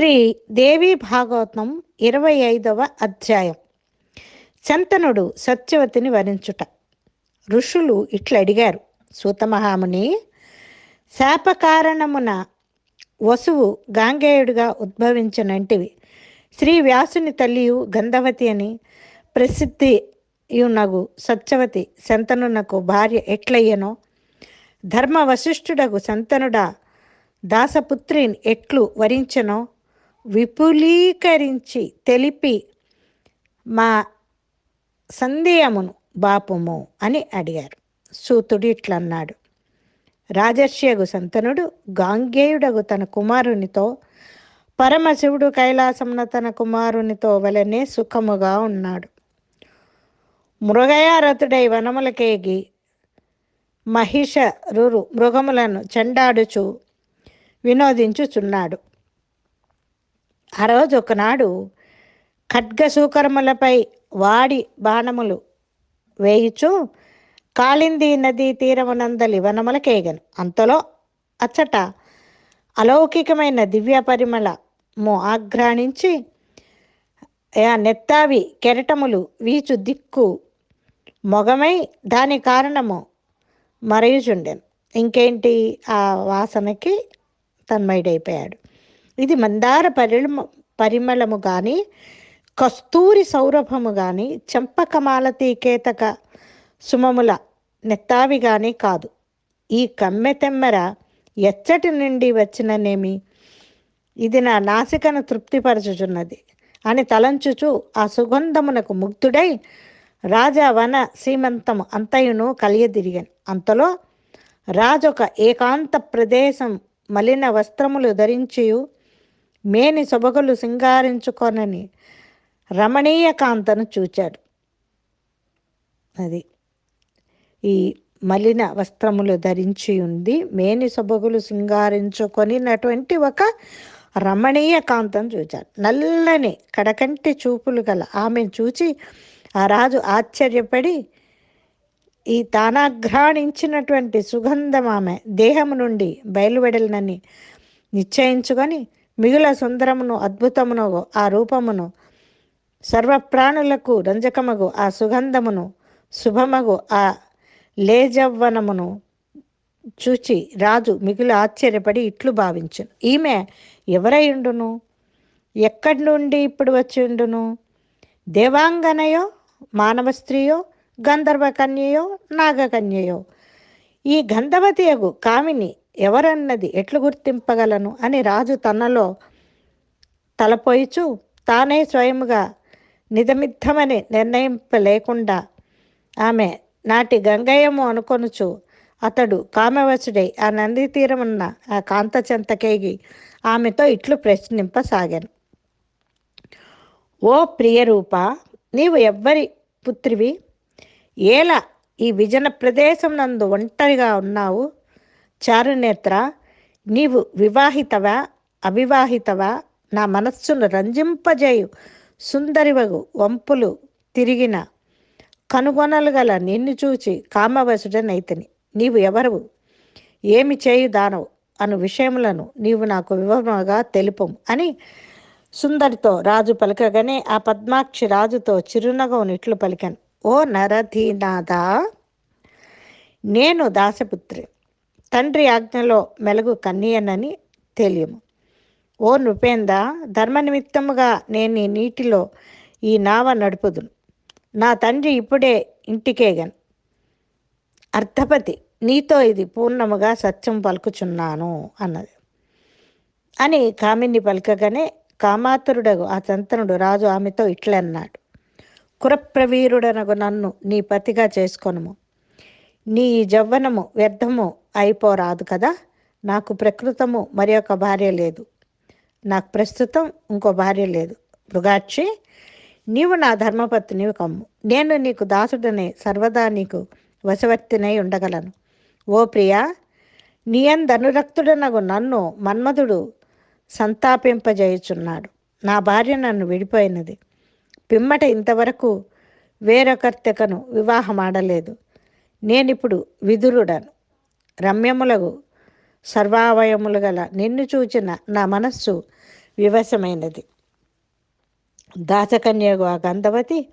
శ్రీ దేవి భాగవతం ఇరవై ఐదవ అధ్యాయం. శంతనుడు సత్యవతిని వరించుట. ఋషులు ఇట్లా అడిగారు సూతమహాముని శాపకారణమున వసువు గాంగేయుడిగా ఉద్భవించినంటివి. శ్రీ వ్యాసుని తల్లియు గంధవతి అని ప్రసిద్ధి యునగు సత్యవతి శంతనునకు భార్య ఎట్లయ్యనో ధర్మ వశిష్ఠుడకు శంతనుడా దాసపుత్రిని ఎట్లు వరించనో విపులీకరించి తెలిపి మా సందేహమును బాపుము అని అడిగారు. సూతుడు ఇట్లన్నాడు. రాజర్షియగు సంతనుడు గాంగేయుడగు తన కుమారునితో పరమశివుడు కైలాసమున తన కుమారునితో వలనే సుఖముగా ఉన్నాడు. మృగయారథుడై వనములకేగి మహిషరురు మృగములను చెండాడుచు వినోదించుచున్నాడు. ఆ రోజు ఒకనాడు ఖడ్గసూకరములపై వాడి బాణములు వేయుచు కాళింది నదీ తీరమునందలి వనములకేగను. అంతలో అచ్చట అలౌకికమైన దివ్య పరిమళము ఆఘ్రాణించి నెత్తావి కెరటములు వీచు దిక్కు మొగమై దాని కారణము మరయుచుండెను. ఇంకేంటి? ఆ వాసనకి తన్మయుడైపోయాడు. ఇది మందార పరిమ పరిమళము కానీ కస్తూరి సౌరభము కానీ చెంపకమాలతీకేతక సుమముల నెత్తావి కానీ కాదు. ఈ కమ్మెతెమ్మెర ఎచ్చటి నుండి వచ్చిననేమి? ఇది నా నాసికను తృప్తిపరచుచున్నది. అని తలంచుచు ఆ సుగంధమునకు ముగ్ధుడై రాజా వన సీమంతము అంతయును కలియదిరిగాను. అంతలో రాజొక ఏకాంత ప్రదేశం మలిన వస్త్రములు ధరించియు మేని సొబగులు సింగారించుకొనని రమణీయ కాంతను చూచాడు. అది ఈ మలిన వస్త్రములు ధరించి ఉంది మేని సొబగులు సింగారించుకొనినటువంటి ఒక రమణీయ కాంతను చూచాడు. నల్లని కడకంటి చూపులు గల ఆమెను చూచి ఆ రాజు ఆశ్చర్యపడి ఈ తానాఘ్రాణించినటువంటి సుగంధం ఆమె దేహము నుండి బయలువెడలనని నిశ్చయించుకొని మిగుల సుందరమును అద్భుతమును ఆ రూపమును సర్వప్రాణులకు రంజకమగు ఆ సుగంధమును శుభమగు ఆ లేజవ్వనమును చూచి రాజు మిగులు ఆశ్చర్యపడి ఇట్లు భావించును ఈమె ఎవరైండును ఎక్కడి నుండి ఇప్పుడు వచ్చి ఉండును? దేవాంగనయో మానవ స్త్రీయో గంధర్వ కన్యయో నాగకన్యయో ఈ గంధవతియగు కామిని ఎవరన్నది ఎట్లు గుర్తింపగలను? అని రాజు తనలో తలపోయిచు తానే స్వయముగా నిజమిద్దమని నిర్ణయింపలేకుండా ఆమె నాటి గంగయ్యము అనుకొనుచు అతడు కామవశుడై ఆ నంది తీరమున్న ఆ కాంత చెంతకేగి ఆమెతో ఇట్లు ప్రశ్నింపసాగాను. ఓ ప్రియరూప నీవు ఎవ్వరి పుత్రివి? ఏలా ఈ విజన ప్రదేశం నందు ఒంటరిగా ఉన్నావు? చారునేత్ర నీవు వివాహితవా అవివాహితవా? నా మనస్సును రంజింపజేయు. సుందరివగు వంపులు తిరిగిన కనుగొనలు గల నిన్ను చూచి కామవశుడనైతిని. నీవు ఎవరు ఏమి చేయు దానవు అను విషయములను నీవు నాకు వివరముగా తెలుపము అని సుందరితో రాజు పలకగానే ఆ పద్మాక్షి రాజుతో చిరునగవును ఇట్లు పలికాను. ఓ నరధీనాథ నేను దాసపుత్రి. తండ్రి ఆజ్ఞలో మెలుగు కన్నీయనని తెలియము. ఓ నృపేంద్ర ధర్మ నిమిత్తముగా నేను ఈ నీటిలో ఈ నావ నడుపుదును. నా తండ్రి ఇప్పుడే ఇంటికేగను. అర్థపతి నీతో ఇది పూర్ణముగా సత్యం పలుకుచున్నాను అన్నది. అని కామిని పలకగానే కామాతురుడగు ఆ చంతనుడు రాజు ఆమెతో ఇట్లన్నాడు. కురప్రవీరుడనగు నన్ను నీ పతిగా చేసుకొనుము. నీ జవ్వనము వ్యర్థము అయిపోరాదు కదా? నాకు ప్రకృతము మరి ఒక భార్య లేదు. నాకు ప్రస్తుతం ఇంకో భార్య లేదు. మృగాక్షి నీవు నా ధర్మపత్నివి కమ్ము. నేను నీకు దాసుడనే సర్వదా నీకు వశవర్తినై ఉండగలను. ఓ ప్రియా నీయందనురక్తుడనగు నన్ను మన్మధుడు సంతాపింపజేయుచున్నాడు. నా భార్య నన్ను విడిపోయినది. పిమ్మట ఇంతవరకు వేరొకర్తెకను వివాహమాడలేదు. నేనిప్పుడు విదురుడను. రమ్యములగు సర్వావయములు గల నిన్ను చూచిన నా మనస్సు వివశమైనది. దాసకన్యగు ఆ గంధవతి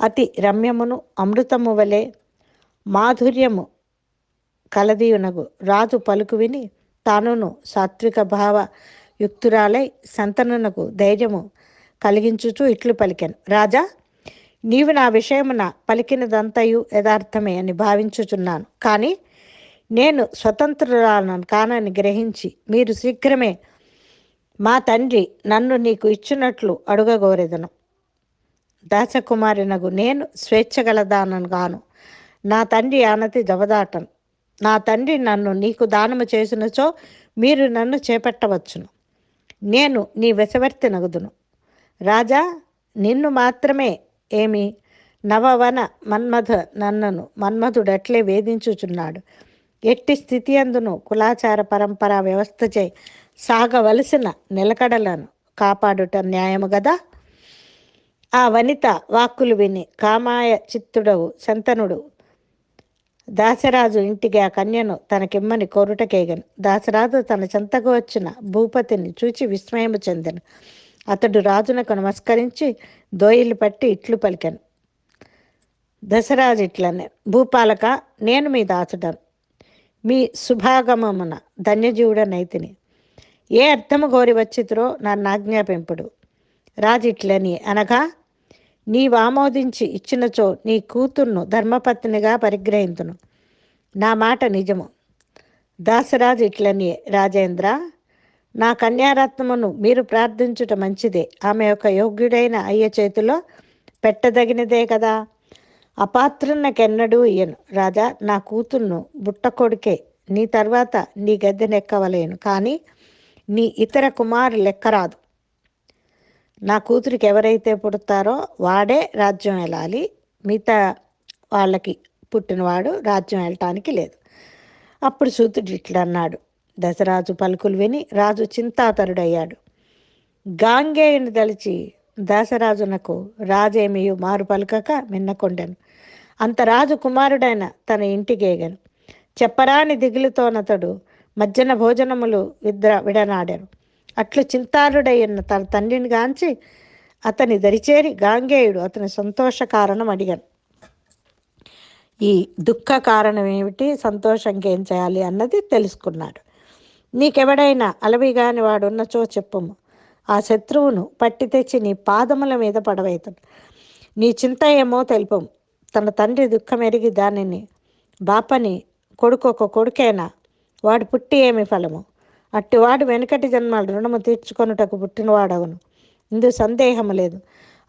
అతి రమ్యమును అమృతము వలె మాధుర్యము కలదీయునగు. రాజు పలుకు విని తానును సాత్విక భావ యుక్తురాలై సంతనునకు ధైర్యము కలిగించుచు ఇట్లు పలికాను. రాజా నీవు నా విషయమున పలికినదంతయు యథార్థమే అని భావించుచున్నాను. కానీ నేను స్వతంత్రురాలను కానని గ్రహించి మీరు శీఘ్రమే మా తండ్రి నన్ను నీకు ఇచ్చినట్లు అడుగగోరెదను. దాసకుమారినగు నేను స్వేచ్ఛగలదానను గాను. నా తండ్రి ఆనతి దవదాటను నా తండ్రి నన్ను నీకు దానము చేసినచో మీరు నన్ను చేపట్టవచ్చును. నేను నీ వెసవర్తి నగుదును. రాజా నిన్ను మాత్రమే ఏమి? నవవన మన్మథ నన్నను మన్మధుడట్లే వేధించుచున్నాడు. ఎట్టి స్థితి అందును. కులాచార పరంపర వ్యవస్థచే సాగవలసిన నిలకడలను కాపాడుట న్యాయము గదా? ఆ వనిత వాక్కులు విని కామాయ చిత్తుడవు శంతనుడు. దాసరాజు ఇంటికి ఆ కన్యను తనకిమ్మని కోరుటకేగను. దాసరాజు తన చెంతకు వచ్చిన భూపతిని చూచి విస్మయము చెందను. అతడు రాజునకు నమస్కరించి దోయిలు పట్టి ఇట్లు పలికాను. దశరాజు ఇట్లనే. భూపాలక నేను మీ దాసుడను. మీ శుభాగమమున ధన్యజీవుడనైతిని ఏ అర్థము కోరి వచ్చితురో నన్ను ఆజ్ఞాపింపుడు రాజిట్లని అనగా నీవామోదించి ఇచ్చినచో నీ కూతుర్ను ధర్మపత్నిగా పరిగ్రహింతును. నా మాట నిజము. దాసరాజు ఇట్లని రాజేంద్ర నా కన్యారత్నమును మీరు ప్రార్థించుట మంచిదే. ఆమె యొక్క యోగ్యుడైన అయ్య చేతిలో పెట్టదగినదే కదా? అపాత్రున్నకెన్నడూ ఇయ్యను. రాజా నా కూతుర్ను బుట్ట కొడుకే నీ తర్వాత నీ గద్దెనెక్కవలేను కానీ నీ ఇతర కుమారు లెక్కరాదు. నా కూతురికి ఎవరైతే పుడతారో వాడే రాజ్యం వెళ్ళాలి మిగతా వాళ్ళకి పుట్టినవాడు రాజ్యం వెళ్ళటానికి లేదు. అప్పుడు సూతుడు ఇట్లన్నాడు. దశరాజు పలుకులు విని రాజు చింతాతరుడయ్యాడు. గాంగేయుని దలిచి దాసరాజునకు రాజేమియు మారు పలుకక మిన్నకొండెను. అంత రాజు కుమారుడైన తన ఇంటికేగను చెప్పరాని దిగులుతోనతడు మధ్యాహ్న భోజనములు విద్ర విడనాడారు అట్లు చింతారుడైన తన తండ్రిని గాంచి అతని దరిచేరి గాంగేయుడు అతని సంతోష కారణం అడిగాను. ఈ దుఃఖ కారణం ఏమిటి? సంతోషంకి ఏం చేయాలి అన్నది తెలుసుకున్నాడు. నీకెవడైనా అలవిగాని వాడున్నచో చెప్పుము. ఆ శత్రువును పట్టి తెచ్చి నీ పాదముల మీద పడవేతను నీ చింత ఏమో తెలుపము. తన తండ్రి దుఃఖం ఎరిగి దానిని బాపని కొడుకు ఒక కొడుకైనా వాడు పుట్టి ఏమి ఫలము? అట్టివాడు వెనుకటి జన్మల రుణము తీర్చుకొనుటకు పుట్టినవాడవును ఇందు సందేహము లేదు.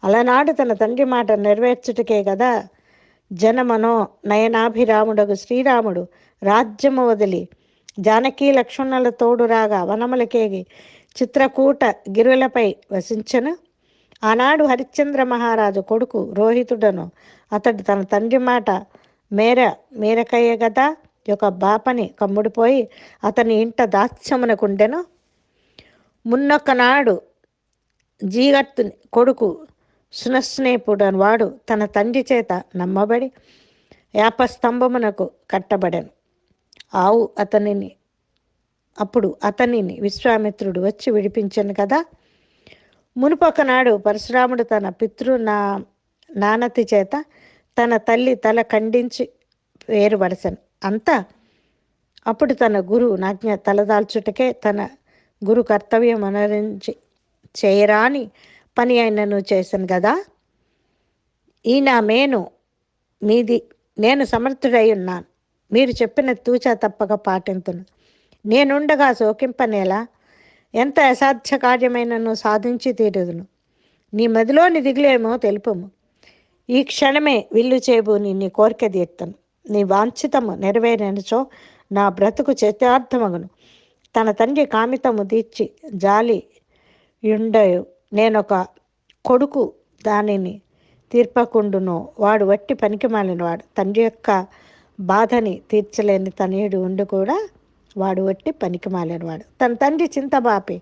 అలనాడు తన తండ్రి మాట నెరవేర్చుటకే కదా జనమనో నయనాభిరాముడగు శ్రీరాముడు రాజ్యము వదిలి జానకీ లక్ష్మణుల తోడు రాగా వనములకేగి చిత్రకూట గిరులపై వసించను. ఆనాడు హరిశ్చంద్ర మహారాజు కొడుకు రోహితుడను అతడు తన తండ్రి మాట మేర మేరకయ్య కదా యొక్క బాపని కమ్ముడిపోయి అతని ఇంట దాస్యమునకుండెను మున్నొక్కనాడు జీగత్తుని కొడుకు సునస్నేపుడని వాడు తన తండ్రి చేత నమ్మబడి యాపస్తంభమునకు కట్టబడెను. ఆవు అతనిని అప్పుడు అతనిని విశ్వామిత్రుడు వచ్చి విడిపించాను కదా. మునుపొకనాడు పరశురాముడు తన పితృ నా నానతి చేత తన తల్లి తల ఖండించి వేరుపడసను అంతా అప్పుడు తన గురువు నాజ్ఞ తలదాల్చుటకే తన గురు కర్తవ్యం అనురించి చేయరాని పని అయినను చేశాను కదా ఈ నా మేను మీది నేను సమర్థుడై ఉన్నాను. మీరు చెప్పిన తూచా తప్పక పాటింతును. నేనుండగా శోకింపనేలా ఎంత అసాధ్య కార్యమైనను సాధించి తీరుదును నీ మదిలోని దిగులేమో తెలుపము. ఈ క్షణమే విల్లు చేబూని నీ కోరిక తీర్తను. నీ వాంఛితము నెరవేరినచో నా బ్రతుకు చైత్యార్థమగును తన తండ్రి కామితము తీర్చి జాలి ఉండయు నేనొక కొడుకు దానిని తీర్పకుండును వాడు వట్టి పనికి మాలినవాడు తండ్రి యొక్క బాధని తీర్చలేని తనయుడు ఉండి కూడా వాడు వట్టి పనికి వాడు తన తండ్రి చింతబాపి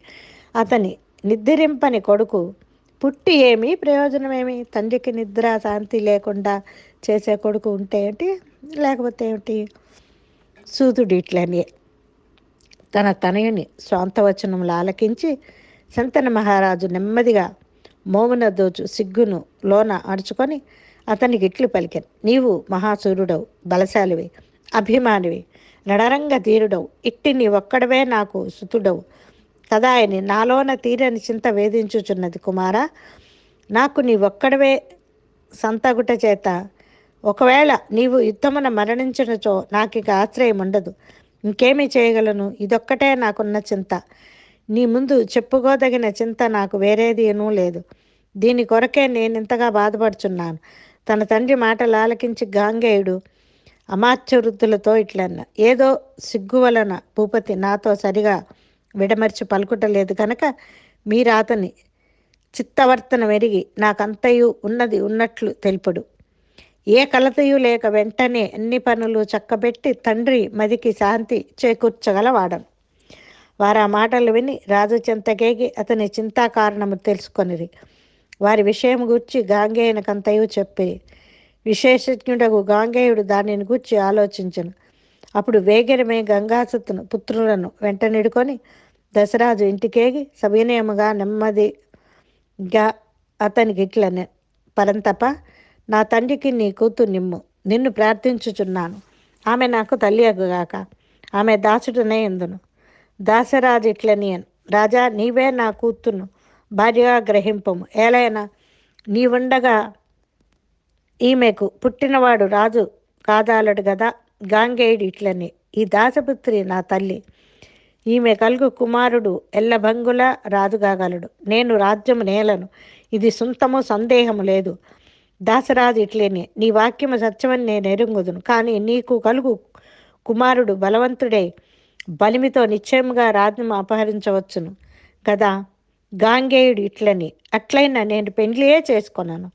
అతని నిద్రింపని కొడుకు. పుట్టి ఏమి ప్రయోజనమేమి? తండ్రికి నిద్ర శాంతి లేకుండా చేసే కొడుకు ఉంటే ఏంటి? లేకపోతే ఏమిటి సూతుడు ఇట్లని తన తనయుని స్వాంతవచనములు ఆలకించి శంతన మహారాజు నెమ్మదిగా మోమున దోచు సిగ్గును లోన అడుచుకొని అతనికి ఇట్లు పలికాను. నీవు మహాసూర్యుడవు బలశాలివి. అభిమానివి. నడరంగ ధీరుడవు. ఇట్టి నీ ఒక్కడవే నాకు సుతుడవు. కదా అని నాలోన తీరని చింత వేధించుచున్నది కుమారా. నాకు నీ ఒక్కడవే సంతగుట చేత. ఒకవేళ నీవు యుద్ధమున మరణించినచో నాకు ఇక ఆశ్రయం ఉండదు ఇంకేమి చేయగలను? ఇదొక్కటే నాకున్న చింత. నీ ముందు చెప్పుకోదగిన చింత నాకు వేరేది ఏనూ లేదు. దీని కొరకే నేను ఇంతగా బాధపడుచున్నాను. తన తండ్రి మాటలు ఆలకించి గాంగేయుడు అమాత్యవృద్ధులతో ఇట్లన్న. ఏదో సిగ్గు వలన భూపతి నాతో సరిగా విడమర్చి పలుకుటలేదు కనుక మీరు అతని చిత్తవర్తన మెరిగి నాకంతయు ఉన్నది ఉన్నట్లు తెలుపుడు. ఏ కలతయు లేక వెంటనే అన్ని పనులు చక్కబెట్టి తండ్రి మదికి శాంతి చేకూర్చగలవాడను. వారు ఆ మాటలు విని రాజు చింతకేగి అతని చింతా కారణము తెలుసుకొనిరి. వారి విషయం గూర్చి గాంగేయనకంతయు చెప్పి విశేషజ్ఞుడగు గాంగేయుడు దానిని గూర్చి ఆలోచించను. అప్పుడు వేగిరమే గంగాసుతును పుత్రులను వెంటనిడుకొని దశరాజు ఇంటికేగి సవినయముగా నెమ్మదిగా అతనికి ఇట్లనే పరంతప నా తండ్రికి నీ కూతురు నిమ్ము నిన్ను ప్రార్థించుచున్నాను. ఆమె నాకు తల్లి అగుగాక ఆమె దాసుడునే ఎందును? దాసరాజు ఇట్లనియన్ రాజా నీవే నా కూతును భార్యగా గ్రహింపము. ఏలైనా నీవుండగా ఈమెకు పుట్టినవాడు రాజు కాదాలడు గదా గాంగేయుడు ఇట్లని. ఈ దాసపుత్రి నా తల్లి. ఈమె కలుగు కుమారుడు ఎల్లభంగుల రాజుగాగలడు. నేను రాజ్యము నేలను. ఇది సొంతము సందేహము లేదు. దాసరాజు ఇట్లేనే. నీ వాక్యము సత్యమని నేను ఎరుంగుదును. కానీ నీకు కలుగు కుమారుడు బలవంతుడై. బలిమితో నిశ్చయముగా రాజ్యము అపహరించవచ్చును కదా గాంగేయుడు ఇట్లని. అట్లయినా నేను పెండ్లియే చేసుకున్నాను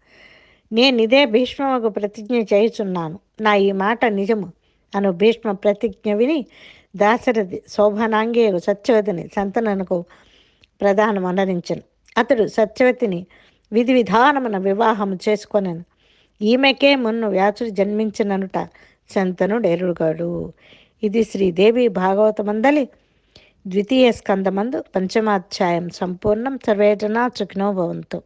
నేను ఇదే భీష్మకు ప్రతిజ్ఞ చేయుచున్నాను. నా ఈ మాట నిజము. అను భీష్మ ప్రతిజ్ఞ విని దాశరథి శోభనాంగేయు సత్యవతిని సంతనకు ప్రధానం అనరించను. అతడు సత్యవతిని విధి విధానమున వివాహము చేసుకొనను. ఈమెకే మున్ను వ్యాసుడు జన్మించిననుట శంతనుడెరుగాడు ఇది శ్రీదేవి భాగవతమందలి ద్వితీయ స్కందమందు పంచమాధ్యాయం సంపూర్ణం సర్వేజనా సుఖినో భవంతు.